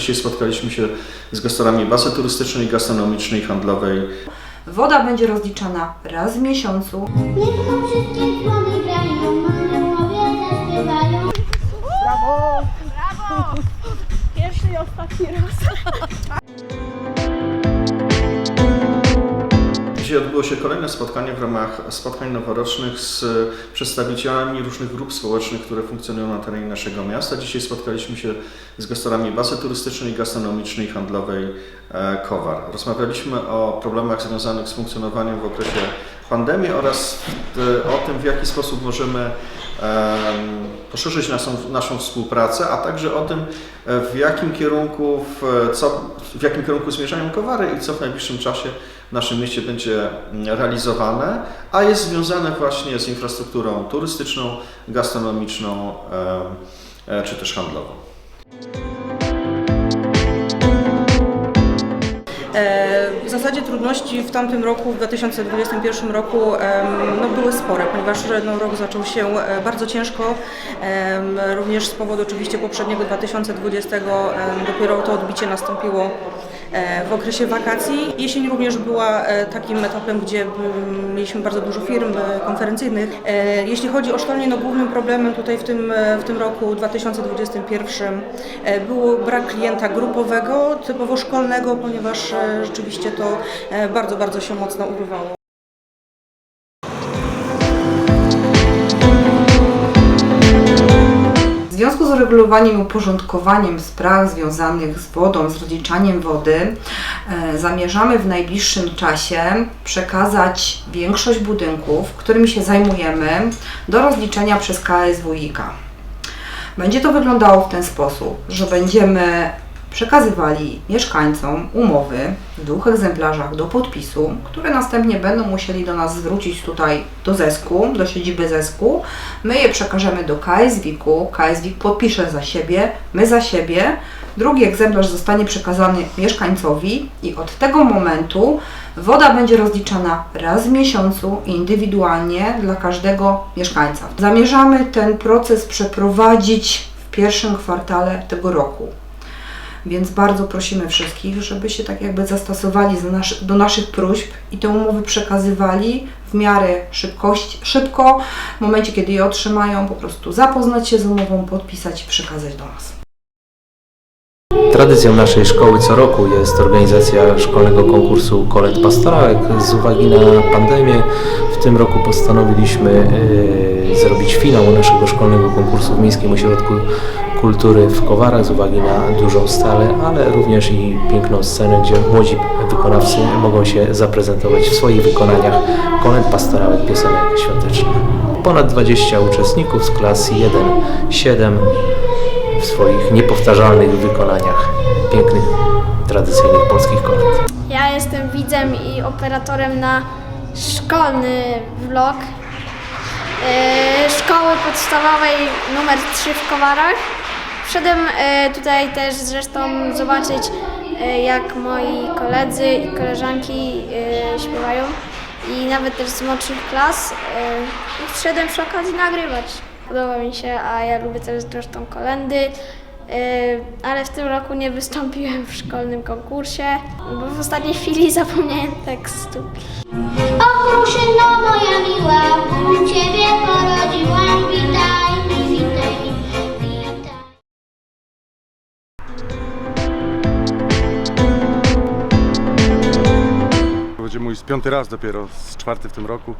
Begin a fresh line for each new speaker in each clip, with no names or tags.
Dzisiaj spotkaliśmy się z gestorami bazy turystycznej, gastronomicznej i handlowej.
Woda będzie rozliczana raz w miesiącu.
Niech to wszystkie dzwony grają, aniołowie zaśpiewają.
Pierwszy i ostatni raz.
Dzisiaj odbyło się kolejne spotkanie w ramach spotkań noworocznych z przedstawicielami różnych grup społecznych, które funkcjonują na terenie naszego miasta. Dzisiaj spotkaliśmy się z gestorami bazy turystycznej, gastronomicznej i handlowej e, Kowar. Rozmawialiśmy o problemach związanych z funkcjonowaniem w okresie pandemii oraz w- o tym, w jaki sposób możemy em, poszerzyć naszą, naszą współpracę, a także o tym, e, w jakim kierunku, w, co, w jakim kierunku zmierzają Kowary i co w najbliższym czasie w naszym mieście będzie mm, realizowane, a jest związane właśnie z infrastrukturą turystyczną, gastronomiczną e, czy też handlową.
Zasadzie trudności w tamtym roku, w 2021 roku no, były spore, ponieważ no, rok zaczął się e, bardzo ciężko, również z powodu oczywiście poprzedniego 2020 em, dopiero to odbicie nastąpiło. e, w okresie wakacji. Jesień również była e, takim etapem, gdzie mieliśmy bardzo dużo firm e, konferencyjnych. E, Jeśli chodzi o szkolenie, no głównym problemem tutaj w tym, e, w tym roku 2021 e, było brak klienta grupowego, typowo szkolnego, ponieważ e, rzeczywiście to e, bardzo, bardzo się mocno urywało.
Uregulowaniem uporządkowaniem spraw związanych z wodą, z rozliczaniem wody, e, zamierzamy w najbliższym czasie przekazać większość budynków, którymi się zajmujemy, do rozliczenia przez KSWiK. Będzie to wyglądało w ten sposób, że będziemy przekazywali mieszkańcom umowy w dwóch egzemplarzach do podpisu, które następnie będą musieli do nas zwrócić tutaj do zesku, do siedziby zesku. My je przekażemy do KSWiK-u, KSWiK podpisze za siebie, my za siebie. Drugi egzemplarz zostanie przekazany mieszkańcowi i od tego momentu woda będzie rozliczana raz w miesiącu indywidualnie dla każdego mieszkańca. Zamierzamy ten proces przeprowadzić w pierwszym kwartale tego roku. Więc bardzo prosimy wszystkich, żeby się tak jakby zastosowali do, nasz, do naszych próśb i te umowy przekazywali w miarę szybkości, szybko, w momencie kiedy je otrzymają, po prostu zapoznać się z umową, podpisać i przekazać do nas.
Tradycją naszej szkoły co roku jest organizacja szkolnego konkursu kolet pastorałek. Z uwagi na pandemię w tym roku postanowiliśmy y, zrobić finał naszego szkolnego konkursu w Miejskim Ośrodku Kultury w Kowarach z uwagi na dużą stalę, ale również i piękną scenę, gdzie młodzi wykonawcy mogą się zaprezentować w swoich wykonaniach kolet pastorałek piosenek świątecznych. Ponad 20 uczestników z klas 1-7 w swoich niepowtarzalnych wykonaniach pięknych, tradycyjnych polskich kolęd.
Ja jestem widzem i operatorem na szkolny vlog e, szkoły podstawowej numer 3 w Kowarach. Wszedłem e, tutaj też zresztą zobaczyć e, jak moi koledzy i koleżanki e, śpiewają i nawet też z młodszych klas. I wszedłem przy okazji nagrywać. Podoba mi się, a ja lubię też zresztą kolendy. Ale w tym roku nie wystąpiłem w szkolnym konkursie, bo w ostatniej chwili zapomniałem tekstu.
Mój z piąty raz dopiero, z czwarty w tym roku.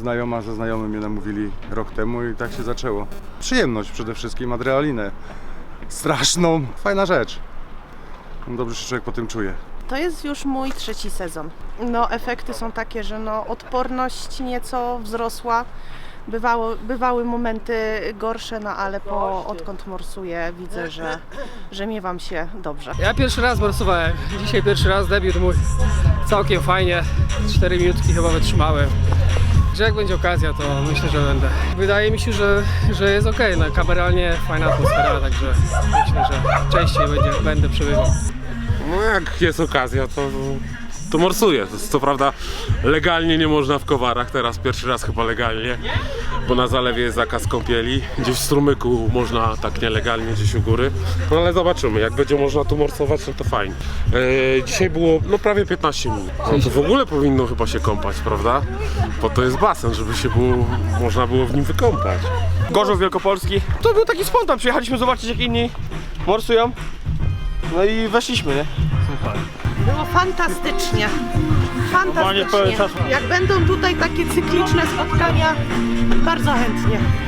Znajoma ze znajomym mnie namówili rok temu i tak się zaczęło. Przyjemność przede wszystkim, adrenalinę. Straszną, fajna rzecz. Dobrze się człowiek po tym czuje.
To jest już mój trzeci sezon. No, efekty są takie, że no, odporność nieco wzrosła. Bywało, bywały momenty gorsze, no ale po, odkąd morsuję widzę, że, że miewam się dobrze.
Ja pierwszy raz morsowałem. Dzisiaj pierwszy raz debiut mój. Całkiem fajnie. 4 minutki chyba wytrzymałem. Że jak będzie okazja, to myślę, że będę. Wydaje mi się, że, że jest ok. No, kameralnie fajna atmosfera, także myślę, że częściej będzie, będę przebywał.
No jak jest okazja, to, to morsuję. Co prawda legalnie nie można w Kowarach, teraz pierwszy raz chyba legalnie. Bo na zalewie jest zakaz kąpieli. Gdzieś w strumyku można tak nielegalnie gdzieś u góry. No ale zobaczymy, jak będzie można tu morsować, no to fajnie. E, dzisiaj było no prawie 15 minut. No to w ogóle powinno chyba się kąpać, prawda? Bo to jest basen, żeby się było, można było w nim wykąpać.
Gorzów Wielkopolski. To był taki spontan, przyjechaliśmy zobaczyć jak inni morsują. No i weszliśmy, nie?
Było fantastycznie. Fantastycznie.
czas.
Jak będą tutaj takie cykliczne spotkania, bardzo chętnie.